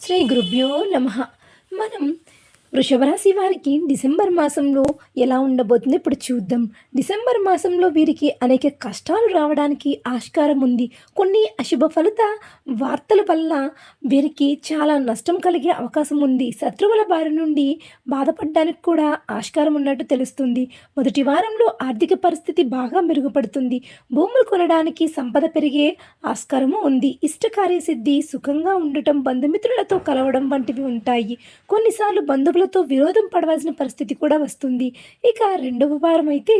శ్రీ గురుభ్యో నమ. మనం వృషభరాశి వారికి డిసెంబర్ మాసంలో ఎలా ఉండబోతుందో ఇప్పుడు చూద్దాం. డిసెంబర్ మాసంలో వీరికి అనేక కష్టాలు రావడానికి ఆస్కారం ఉంది. కొన్ని అశుభ ఫలిత వార్తల వల్ల వీరికి చాలా నష్టం కలిగే అవకాశం ఉంది. శత్రువుల బారి నుండి బాధపడడానికి కూడా ఆస్కారం ఉన్నట్టు తెలుస్తుంది. మొదటి వారంలో ఆర్థిక పరిస్థితి బాగా మెరుగుపడుతుంది. భూములు కొనడానికి సంపద పెరిగే ఆస్కారము ఉంది. ఇష్ట కార్యసిద్ధి సుఖంగా ఉండటం బంధుమిత్రులతో కలవడం వంటివి ఉంటాయి. కొన్నిసార్లు ఇతరులతో విరోధం పడవలసిన పరిస్థితి కూడా వస్తుంది. ఇక రెండవ వారం అయితే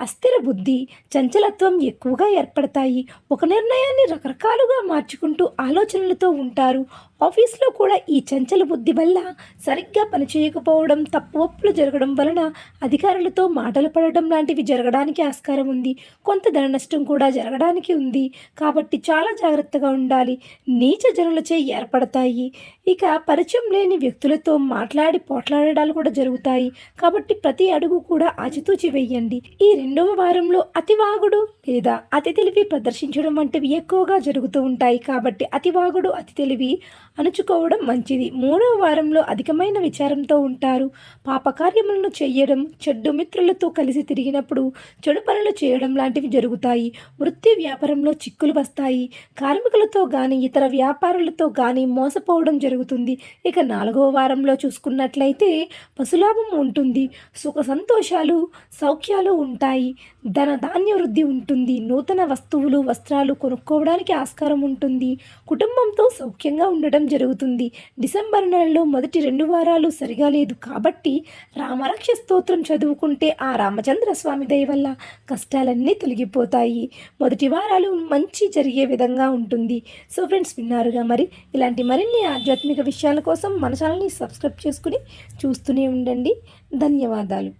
అస్థిర బుద్ధి చంచలత్వం ఎక్కువగా ఏర్పడతాయి. ఒక నిర్ణయాన్ని రకరకాలుగా మార్చుకుంటూ ఆలోచనలతో ఉంటారు. ఆఫీస్లో కూడా ఈ చంచల బుద్ధి వల్ల సరిగ్గా పనిచేయకపోవడం తప్పు ఒప్పులు జరగడం వలన అధికారులతో మాటలు పడడం లాంటివి జరగడానికి ఆస్కారం ఉంది. కొంత ధన నష్టం కూడా జరగడానికి ఉంది. కాబట్టి చాలా జాగ్రత్తగా ఉండాలి. నీచ జనులచే ఏర్పడతాయి. ఇక పరిచయం లేని వ్యక్తులతో మాట్లాడి పోట్లాడడాలు కూడా జరుగుతాయి. కాబట్టి ప్రతి అడుగు కూడా ఆచితూచి వేయండి. ఈ రెండవ వారంలో అతివాగుడు లేదా అతి తెలివి ప్రదర్శించడం వంటివి ఎక్కువగా జరుగుతూ ఉంటాయి. కాబట్టి అతివాగుడు అతి తెలివి అణుచుకోవడం మంచిది. మూడవ వారంలో అధికమైన విచారంతో ఉంటారు. పాపకార్యములను చేయడం చెడ్డు మిత్రులతో కలిసి తిరిగినప్పుడు చెడు పనులు చేయడం లాంటివి జరుగుతాయి. వృత్తి వ్యాపారంలో చిక్కులు వస్తాయి. కార్మికులతో కానీ ఇతర వ్యాపారులతో కానీ మోసపోవడం జరుగుతుంది. ఇక నాలుగవ వారంలో చూసుకున్నట్లయితే పశులాభం ఉంటుంది. సుఖ సంతోషాలు సౌఖ్యాలు ఉంటాయి. ధన ధాన్య వృద్ధి ఉంటుంది. నూతన వస్తువులు వస్త్రాలు కొనుక్కోవడానికి ఆస్కారం ఉంటుంది. కుటుంబంతో సౌఖ్యంగా ఉండడం జరుగుతుంది. డిసెంబర్ నెలలో మొదటి రెండు వారాలు సరిగా లేదు కాబట్టి రామరక్ష స్తోత్రం చదువుకుంటే ఆ రామచంద్ర స్వామి దయ వల్ల కష్టాలన్నీ తొలగిపోతాయి. మొదటి వారాలు మంచి జరిగే విధంగా ఉంటుంది. సో ఫ్రెండ్స్ విన్నారుగా మరి? ఇలాంటి మరిన్ని ఆధ్యాత్మిక విషయాల కోసం మన ఛానల్ని సబ్స్క్రైబ్ చేసుకుని చూస్తూనే ఉండండి. ధన్యవాదాలు.